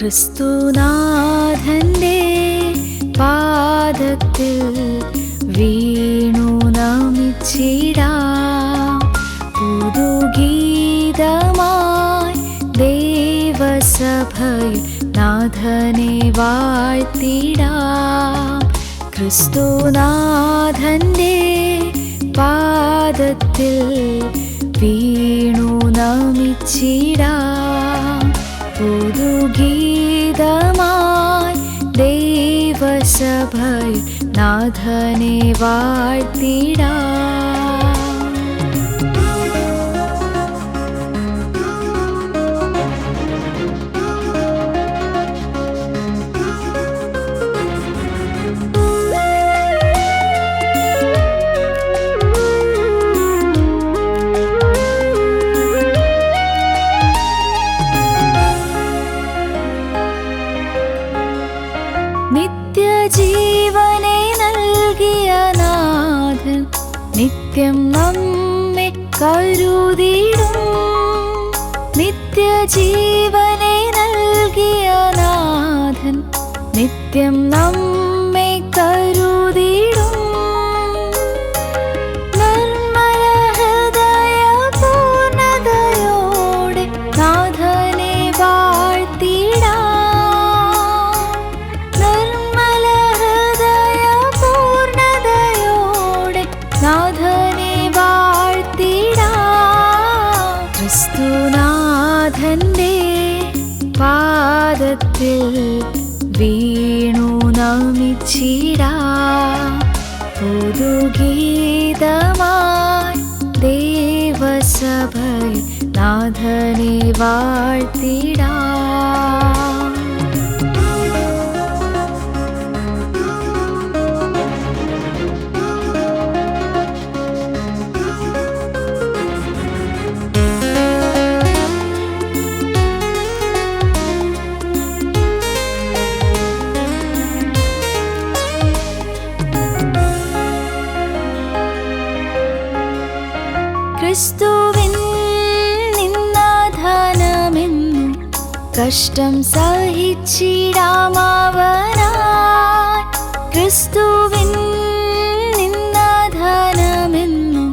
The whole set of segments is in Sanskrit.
ക്രിസ്തുനാഥന്റെ പാദത്തിൽ വീണു നമിച്ചിടാം പുതുഗീതമായി ദേവസഭയിൽ നാഥനെ വാഴ്ത്തിടാം ക്രിസ്തുനാഥന്റെ പാദത്തിൽ വീണു നമിച്ചിടാം പുതുഗീതമായി साधने वार्तिडा നിത്യം നമ്മെ കരുതിടും. നിത്യജീവനെ നൽകിയ നാഥൻ. നിത്യം നമ്മെ വാഴ്ത്തിടാം ക്രിസ്തുനാഥന്റെ പാദത്തിൽ വീണു നമിച്ചിടാം പുതുഗീതമായി ദേവസഭയിൽ നാഥനെ വാഴ്ത്തിടാം ക്രിസ്തുവിൻ നിന്നാധാനമെന്നു കഷ്ടം സഹിച്ചിടാമവനായി ക്രിസ്തുവിൻ നിന്നാധാനമെന്നു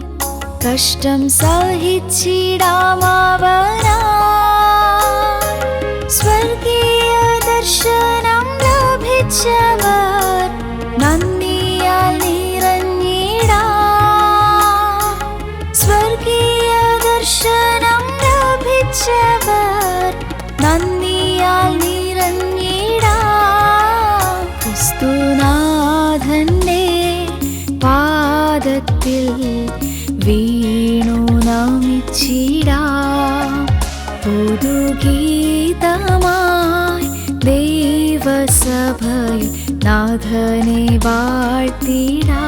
കഷ്ടം സഹിച്ചിടാമവനായി സ്വർഗീയ ദർശനം ലഭിച്ചവർ നന്ദിയാൽ നിറഞ്ഞിടാം. ക്രിസ്തുനാഥന്റെ പാദത്തിൽ വീണു നമിച്ചിടാം. പുതുഗീതമായി ദേവസഭയിൽ നാഥനെ വാഴ്ത്തിടാം.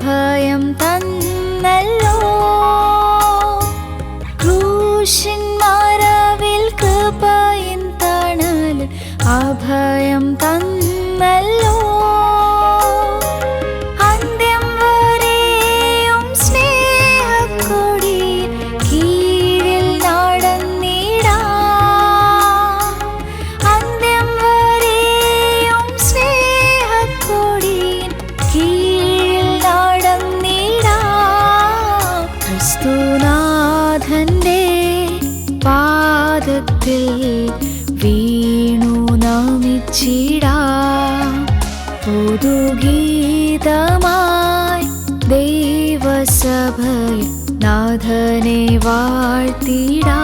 അഭയം തന്നല്ലോ. ക്രൂശിന്മാരാവിൽ കൃപയിൻ തണൽ അഭയം തന്നല്ലോ ीडा तु गीतमाय देवसभय नाधने वार्तिडा